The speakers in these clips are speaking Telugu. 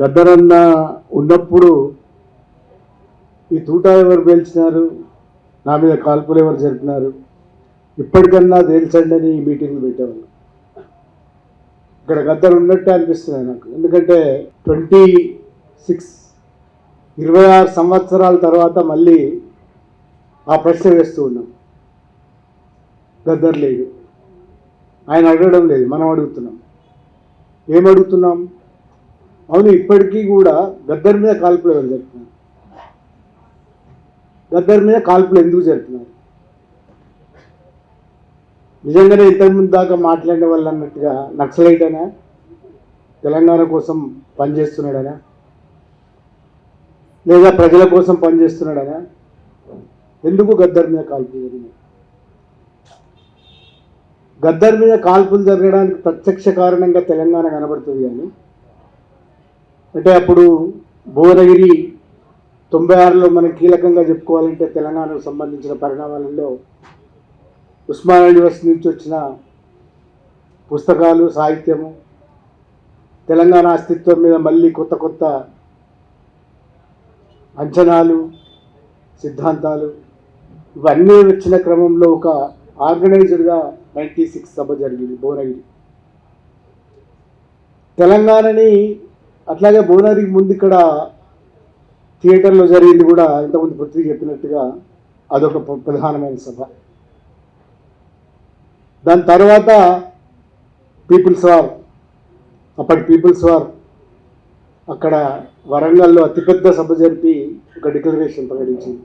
గద్దరన్న ఉన్నప్పుడు ఈ తూటా ఎవరు పేల్చినారు? నా మీద కాల్పులు ఎవరు జరిపినారు? ఇప్పటికన్నా తేల్చండి అని ఈ మీటింగ్లు పెట్టేవాళ్ళు. ఇక్కడ గద్దరు ఉన్నట్టే అనిపిస్తుంది నాకు. ఎందుకంటే ట్వంటీ సిక్స్ ఇరవై ఆరు సంవత్సరాల తర్వాత మళ్ళీ ఆ ప్రశ్న వేస్తూ ఉన్నాం. గద్దర్ లేదు. ఆయన అడగడం లేదు. మనం అడుగుతున్నాం. ఏం అడుగుతున్నాం? అవును ఇప్పటికీ కూడా గద్దర్ మీద కాల్పులు ఎవరు జరుపుతున్నారు? గద్దర్ మీద కాల్పులు ఎందుకు జరుపుతున్నారు? నిజంగానే ఇంతకుముందు దాకా మాట్లాడిన వాళ్ళు అన్నట్టుగా నక్సలైట్ తెలంగాణ కోసం పనిచేస్తున్నాడనా? లేదా ప్రజల కోసం పనిచేస్తున్నాడనా? ఎందుకు గద్దర్ మీద కాల్పులు జరిగినాయి? గద్దర్ మీద కాల్పులు జరగడానికి ప్రత్యక్ష కారణంగా తెలంగాణ కనబడుతుంది కానీ అంటే అప్పుడు భువనగిరి తొంభై ఆరులో మనం కీలకంగా చెప్పుకోవాలంటే తెలంగాణకు సంబంధించిన పరిణామాలలో ఉస్మానియా యూనివర్సిటీ నుంచి వచ్చిన పుస్తకాలు సాహిత్యము తెలంగాణ అస్తిత్వం మీద మళ్ళీ కొత్త కొత్త అంచనాలు సిద్ధాంతాలు ఇవన్నీ వచ్చిన క్రమంలో ఒక ఆర్గనైజర్గా నైంటీ సిక్స్ సభ జరిగింది భువనగిరి. తెలంగాణని అట్లాగే భువనగిరికి ముందు ఇక్కడ థియేటర్లో జరిగింది కూడా ఇంతకుముందు పృథ్వీ చెప్పినట్టుగా అదొక ప్ర- ప్రధానమైన సభ. దాని తర్వాత పీపుల్స్ వార్. అప్పటి పీపుల్స్ వార్. అక్కడ వరంగల్లో అతిపెద్ద సభ జరిపి ఒక డిక్లరేషన్ ప్రకటించింది.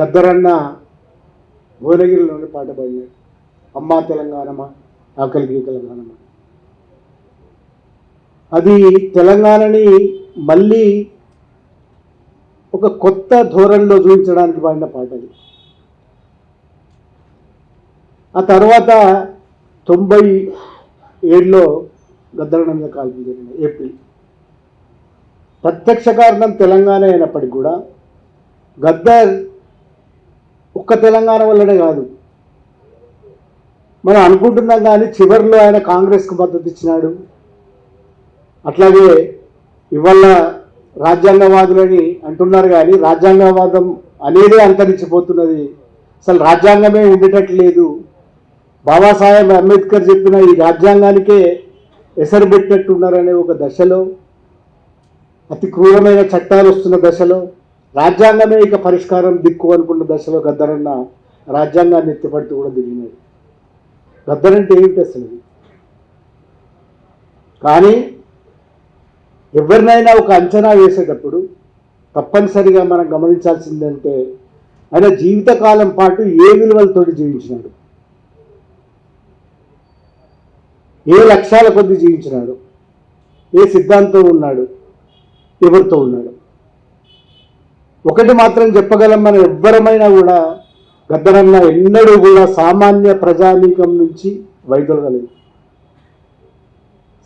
గద్దరన్న భువనగిరిలోనే పాట పాడినాడు. అమ్మా తెలంగాణమా ఆకలికి తెలంగాణమా. అది తెలంగాణని మళ్ళీ ఒక కొత్త ధోరణిలో చూపించడానికి పాడిన పాట అది. ఆ తర్వాత తొంభై ఏడులో గద్దరన్న మీద కాల్పులు జరిగినాయి ఏప్రిల్. ప్రత్యక్ష కారణం తెలంగాణ అయినప్పటికీ కూడా గద్దర్ ఒక్క తెలంగాణ వల్లనే కాదు. మనం అనుకుంటున్నాం కానీ చివరిలో ఆయన కాంగ్రెస్కు మద్దతు ఇచ్చినాడు. అట్లాగే ఇవాళ రాజ్యాంగవాదులని అంటున్నారు కానీ రాజ్యాంగవాదం అనేది అంతరించిపోతున్నది. అసలు రాజ్యాంగమే ఉండేటట్టు లేదు బాబాసాహెబ్ అంబేద్కర్ చెప్పిన ఈ రాజ్యాంగానికే ఎసరు పెట్టినట్టున్నారనే ఒక దశలో అతి క్రూరమైన చట్టాలు వస్తున్న దశలో రాజ్యాంగమే ఇక పరిష్కారం దిక్కు అనుకున్న దశలో గద్దరన్న రాజ్యాంగాన్ని ఎత్తిపడుతూ కూడా దిగినాడు. గద్దరంటే ఏమిటి అసలు? కానీ ఎవరినైనా ఒక అంచనా వేసేటప్పుడు తప్పనిసరిగా మనం గమనించాల్సిందంటే ఆయన జీవితకాలం పాటు ఏ విలువలతోటి జీవించినాడు? ఏ లక్ష్యాల కొద్ది జీవించినాడు? ఏ సిద్ధాంతం ఉన్నాడు? ఎవరితో ఉన్నాడు? ఒకటి మాత్రం చెప్పగలం మనం ఎవ్వరమైనా కూడా గద్దరన్న ఎన్నడూ కూడా సామాన్య ప్రజానీకం నుంచి వైదొలగలేదు.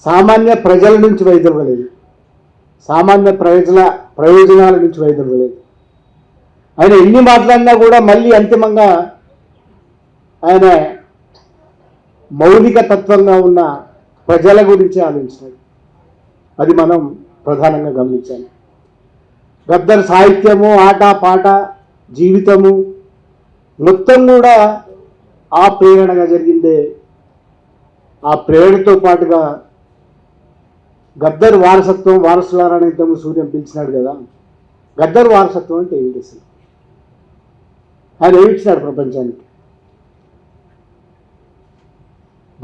సామాన్య ప్రజల నుంచి వైదొలగలేదు. సామాన్య ప్రయోజన ప్రయోజనాల నుంచి వైదొలగలేదు ఆయన ఎన్ని మాట్లాడినా కూడా మళ్ళీ అంతిమంగా ఆయన మౌలిక తత్వంగా ఉన్న ప్రజల గురించి ఆలోచించాడు అది మనం ప్రధానంగా గమనించాలి. గద్దర్ సాహిత్యము ఆట పాట జీవితము మొత్తం కూడా ఆ ప్రేరణగా జరిగిందే. ఆ ప్రేరణతో పాటుగా గద్దర్ వారసత్వం వారసులారని ఇద్దరు సూర్యం పిలిచినాడు కదా. గద్దర్ వారసత్వం అంటే ఏమిటి అసలు? ఆయన ఏమిచ్చినాడు ప్రపంచానికి?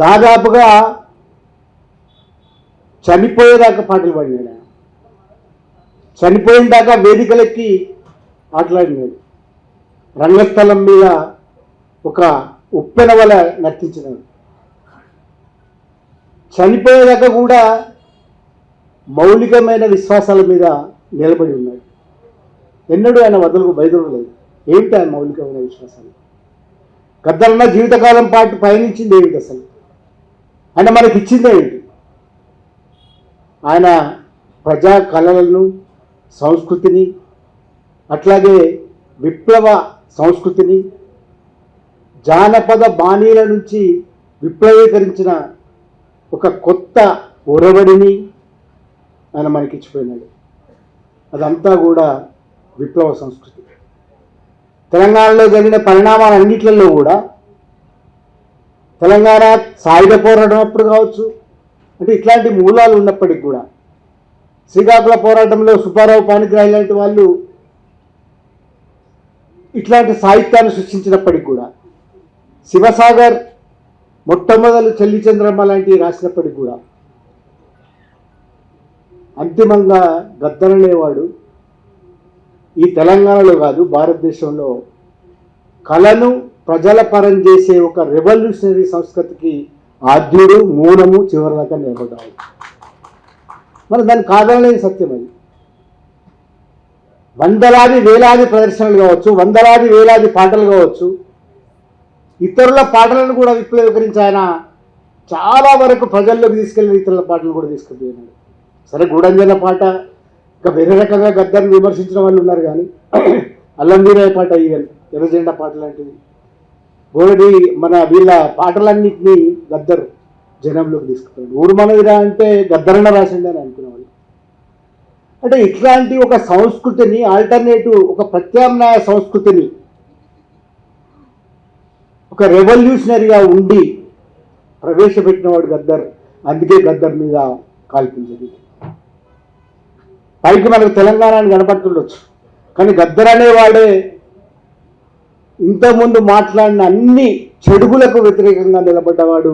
దాదాపుగా చనిపోయేదాకా పాటలు పాడినాడు ఆయన. చనిపోయిన దాకా వేదికలెక్కి ఆటలాడినాడు. రంగస్థలం మీద ఒక ఉప్పెన వల నర్తించినాడు. చనిపోయేదాకా కూడా మౌలికమైన విశ్వాసాల మీద నిలబడి ఉన్నాడు. ఎన్నడూ ఆయన వదలకు బయదొరలేదు ఏమిటి ఆయన మౌలికమైన విశ్వాసాలు? గద్దలన్న జీవితకాలం పాటు పయనించింది ఏమిటి అసలు? ఆయన మనకి ఇచ్చింది ఏమిటి? ఆయన ప్రజా కళలను సంస్కృతిని అట్లాగే విప్లవ సంస్కృతిని జానపద బాణీల నుంచి విప్లవీకరించిన ఒక కొత్త ఒరవడిని ఆయన మనకి ఇచ్చిపోయినాడు అదంతా కూడా విప్లవ సంస్కృతి. తెలంగాణలో జరిగిన పరిణామాలన్నింటిలో కూడా తెలంగాణ సాయుధ పోరాటం అప్పుడు కావచ్చు అంటే ఇట్లాంటి మూలాలు ఉన్నప్పటికి కూడా శ్రీకాకుళ పోరాటంలో సుబ్బారావు పాణిగ్రాహి లాంటి వాళ్ళు ఇట్లాంటి సాహిత్యాన్ని సృష్టించినప్పటికీ కూడా శివసాగర్ మొట్టమొదలు చెల్లిచంద్రమ్మ లాంటివి రాసినప్పటికీ కూడా అంతిమంగా గద్దరనేవాడు ఈ తెలంగాణలో కాదు భారతదేశంలో. కళను ప్రజల పరం చేసే ఒక రెవల్యూషనరీ సంస్కృతికి ఆద్యుడు మూలము చివరిదాకా నిలబడ్డాడు. మరి దాన్ని కాదనలేని సత్యం అది? వందలాది వేలాది ప్రదర్శనలు కావచ్చు వందలాది వేలాది పాటలు కావచ్చు. ఇతరుల పాటలను కూడా విప్లవీకరించి ఆయన చాలా వరకు ప్రజల్లోకి తీసుకెళ్ళిన ఇతరుల పాటలు కూడా తీసుకుపోయినాడు. సరే గూడంజన పాట ఇంకా వేరే రకంగా గద్దర్ని విమర్శించిన వాళ్ళు ఉన్నారు కానీ అల్లం వీరయ్య పాట ఇవ్వాలి ఎర్రజెండా పాట లాంటివి గోడది మన వీళ్ళ పాటలన్నింటినీ గద్దర్ జనంలోకి తీసుకుపోయాడు ఊరు మనదిరా అంటే గద్దరన్న రాసిండే అని అనుకునేవాళ్ళు అంటే ఇట్లాంటి ఒక సంస్కృతిని ఆల్టర్నేటివ్ ఒక ప్రత్యామ్నాయ సంస్కృతిని ఒక రెవల్యూషనరీగా ఉండి ప్రవేశపెట్టినవాడు గద్దర్. అందుకే గద్దర్ మీద కాల్పించింది పైకి మనకు తెలంగాణని కనపడుతుండొచ్చు. కానీ గద్దర్ అనేవాడే ఇంతకుముందు మాట్లాడిన అన్ని చెడుగులకు వ్యతిరేకంగా నిలబడ్డవాడు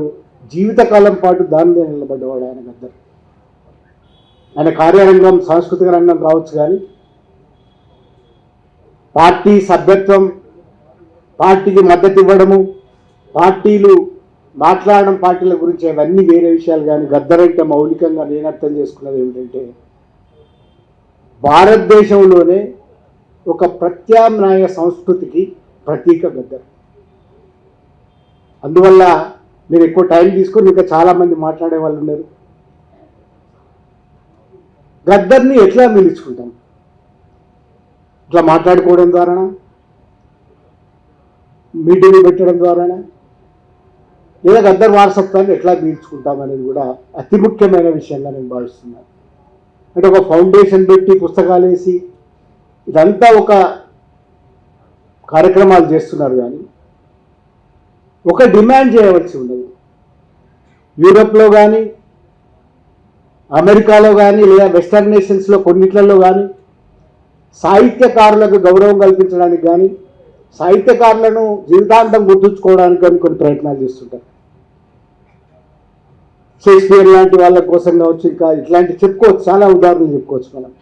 జీవితకాలం పాటు దానిలో నిలబడ్డవాడు ఆయన గద్దర్. ఆయన కార్యరంగం సాంస్కృతిక రంగం కావచ్చు కానీ పార్టీ సభ్యత్వం పార్టీకి మద్దతు ఇవ్వడము పార్టీలు మాట్లాడడం పార్టీల గురించి అవన్నీ వేరే విషయాలు కానీ గద్దరంటే మౌలికంగా నేను అర్థం చేసుకున్నది ఏమిటంటే భారతదేశంలోనే ఒక ప్రత్యామ్నాయ సంస్కృతికి ప్రతీక గద్దర్. అందువల్ల మీరు ఎక్కువ టైం తీసుకొని ఇంకా చాలామంది మాట్లాడే వాళ్ళు ఉన్నారు. గద్దర్ని ఎట్లా నిలుచుకుంటాం? ఇట్లా మాట్లాడుకోవడం ద్వారానా? మీటింగ్లు పెట్టడం ద్వారానా? లేదా గద్దర్ వారసత్వాన్ని ఎట్లా తీర్చుకుంటాం అనేది కూడా అతి ముఖ్యమైన విషయంగా నేను భావిస్తున్నాను. అంటే ఒక ఫౌండేషన్ పెట్టి పుస్తకాలు వేసి ఇదంతా ఒక కార్యక్రమాలు చేస్తున్నారు కానీ ఒక డిమాండ్ చేయవలసి ఉండదు. యూరోప్లో కానీ అమెరికాలో కానీ లేదా వెస్టర్న్ నేషన్స్లో కొన్నిట్లలో కానీ సాహిత్యకారులకు గౌరవం కల్పించడానికి కానీ సాహిత్యకారులను జీవితాంతం గుర్తుంచుకోవడానికి కానీ కొన్ని ప్రయత్నాలు చేస్తుంటారు. షేక్స్పియర్ లాంటి వాళ్ళ కోసం కావచ్చు ఇంకా ఇట్లాంటి చెప్పుకోవచ్చు చాలా ఉదాహరణలు చెప్పుకోవచ్చు మనం.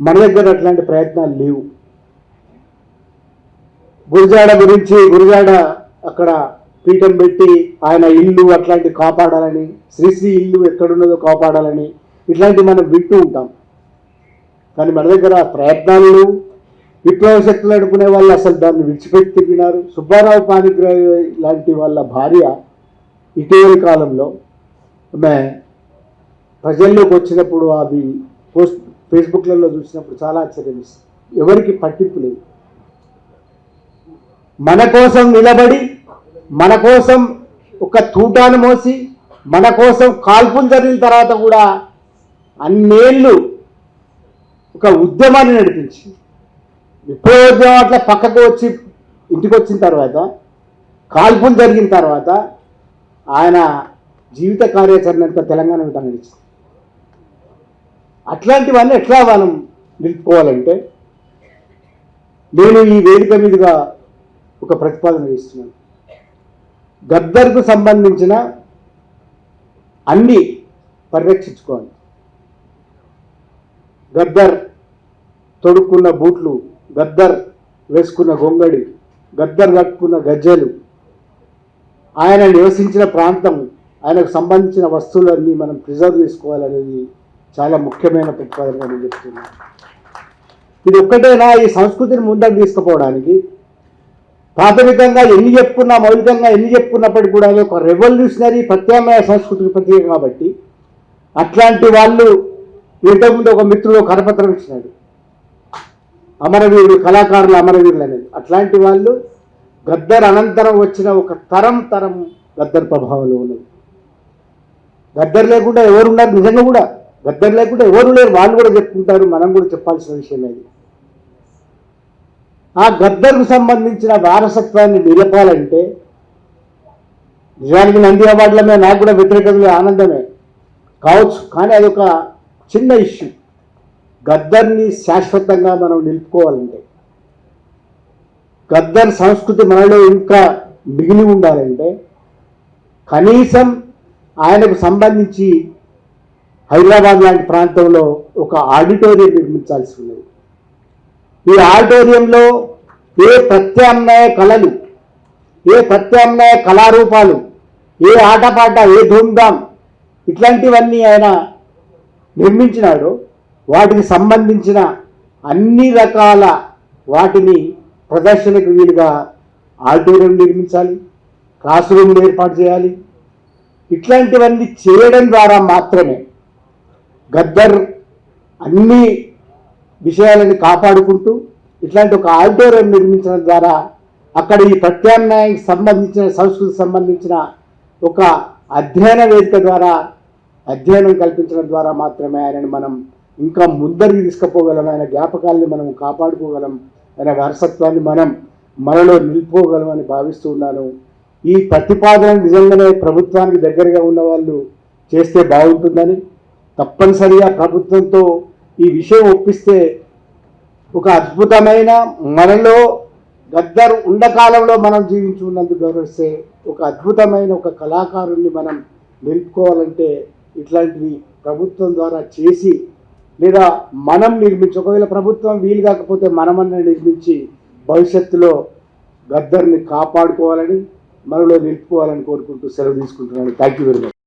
మన దగ్గర అట్లాంటి ప్రయత్నాలు లేవు. గురిజాడ గురించి గురిజాడ అక్కడ పీఠం పెట్టి ఆయన ఇల్లు అట్లాంటి కాపాడాలని శ్రీశ్రీ ఇల్లు ఎక్కడున్నదో కాపాడాలని ఇట్లాంటివి మనం వింటూ ఉంటాం. కానీ మన దగ్గర ప్రయత్నాలు విప్లవ శక్తులు అనుకునే వాళ్ళు అసలు దాన్ని విడిచిపెట్టి తిరిగినారు. సుబ్బారావు పాణిగ్రాహి లాంటి వాళ్ళ భార్య ఇటీవలి కాలంలో ప్రజల్లోకి వచ్చినప్పుడు అవి పోస్ట్ ఫేస్బుక్లలో చూసినప్పుడు చాలా ఆశ్చర్యం ఎవరికి పట్టింపు లేదు. మన కోసం నిలబడి మన కోసం ఒక తూటాను మోసి మన కోసం కాల్పులు జరిగిన తర్వాత కూడా అన్నేళ్ళు ఒక ఉద్యమాన్ని నడిపించి విప్లవోద్యమం అట్లా పక్కకు వచ్చి ఇంటికి వచ్చిన తర్వాత కాల్పులు జరిగిన తర్వాత ఆయన జీవిత కార్యాచరణ అంతా తెలంగాణ విధానం నడిచింది అట్లాంటివన్నీ ఎట్లా మనం నిలుపుకోవాలంటే నేను ఈ వేదిక మీదుగా ఒక ప్రతిపాదన ఇస్తున్నాను గద్దర్కు సంబంధించిన అన్ని పరిరక్షించుకోవాలి. గద్దర్ తొడుక్కున్న బూట్లు గద్దర్ వేసుకున్న గొంగడి గద్దర్ కట్టుకున్న గజ్జలు ఆయన నివసించిన ప్రాంతం ఆయనకు సంబంధించిన వస్తువులన్నీ మనం ప్రిజర్వ్ చేసుకోవాలనేది చాలా ముఖ్యమైన ప్రతిపాదనగా నేను చెప్తున్నాను. ఇది ఒక్కటేనా? ఈ సంస్కృతిని ముందుకు తీసుకుపోవడానికి ప్రాథమికంగా ఎన్ని చెప్పుకున్నా మౌలికంగా ఎన్ని చెప్పుకున్నప్పటికీ కూడా ఒక రెవల్యూషనరీ ప్రత్యామ్నాయ సంస్కృతికి ప్రత్యేక కాబట్టి అట్లాంటి వాళ్ళు ఇంతకుముందు ఒక మిత్రుడు కరపత్రం ఇచ్చినాడు. అమరవీరుడు కళాకారులు అమరవీరులు అనేది. అట్లాంటి వాళ్ళు గద్దర్ అనంతరం వచ్చిన ఒక తరం తరం గద్దర్ ప్రభావంలో ఉన్నది. గద్దర్ లేకుండా ఎవరు ఉన్నారు? నిజంగా కూడా గద్దర్ లేకుండా ఎవరు లేరు? వాళ్ళు కూడా చెప్పుకుంటారు. మనం కూడా చెప్పాల్సిన విషయం అది ఆ గద్దరుకు సంబంధించిన వారసత్వాన్ని నిలపాలంటే నిజానికి నంది అవార్డులమే నాకు కూడా వ్యతిరేకంగా ఆనందమే కావచ్చు. కానీ అది ఒక చిన్న ఇష్యూ. గద్దర్ని శాశ్వతంగా మనం నిలుపుకోవాలంటే గద్దర్ సంస్కృతి మనలో ఇంకా మిగిలి ఉండాలంటే కనీసం ఆయనకు సంబంధించి హైదరాబాద్ లాంటి ప్రాంతంలో ఒక ఆడిటోరియం నిర్మించాల్సి ఉన్నది. ఈ ఆడిటోరియంలో ఏ ప్రత్యామ్నాయ కళలు ఏ ప్రత్యామ్నాయ కళారూపాలు ఏ ఆటపాట ఏ ధూమ్ధామ్ ఇట్లాంటివన్నీ ఆయన నిర్మించినాడు వాటికి సంబంధించిన అన్ని రకాల వాటిని ప్రదర్శనకు వీలుగా ఆడిటోరియం నిర్మించాలి క్లాస్ రూమ్లు ఏర్పాటు చేయాలి ఇట్లాంటివన్నీ చేయడం ద్వారా మాత్రమే గద్దర్ అన్ని విషయాలని కాపాడుకుంటూ ఇట్లాంటి ఒక ఆడిటోరియం నిర్మించడం ద్వారా అక్కడ ఈ ప్రత్యామ్నాయానికి సంబంధించిన సంస్కృతికి సంబంధించిన ఒక అధ్యయన వేదిక ద్వారా అధ్యయనం కల్పించడం ద్వారా మాత్రమే ఆయనను మనం ఇంకా ముందరికి తీసుకుపోగలం ఆయన జ్ఞాపకాల్ని మనం కాపాడుకోగలం ఆయన వారసత్వాన్ని మనం మనలో నిలుపుకోగలమని భావిస్తూ ఉన్నాను. ఈ ప్రతిపాదన నిజంగానే ప్రభుత్వానికి దగ్గరగా ఉన్న వాళ్ళు చేస్తే బాగుంటుందని తప్పనిసరిగా ప్రభుత్వంతో ఈ విషయం ఒప్పిస్తే ఒక అద్భుతమైన మనలో గద్దరు ఉన్న కాలంలో మనం జీవించి ఉన్నందుకు గౌరవిస్తే ఒక అద్భుతమైన ఒక కళాకారుణ్ణి మనం నిలుపుకోవాలంటే ఇట్లాంటివి ప్రభుత్వం ద్వారా చేసి లేదా మనం నిర్మించి ఒకవేళ ప్రభుత్వం వీలు కాకపోతే మనమన్నా నిర్మించి భవిష్యత్తులో గద్దర్ని కాపాడుకోవాలని మనలో నిలుపుకోవాలని కోరుకుంటూ సెలవు తీసుకుంటున్నాను. Thank you very much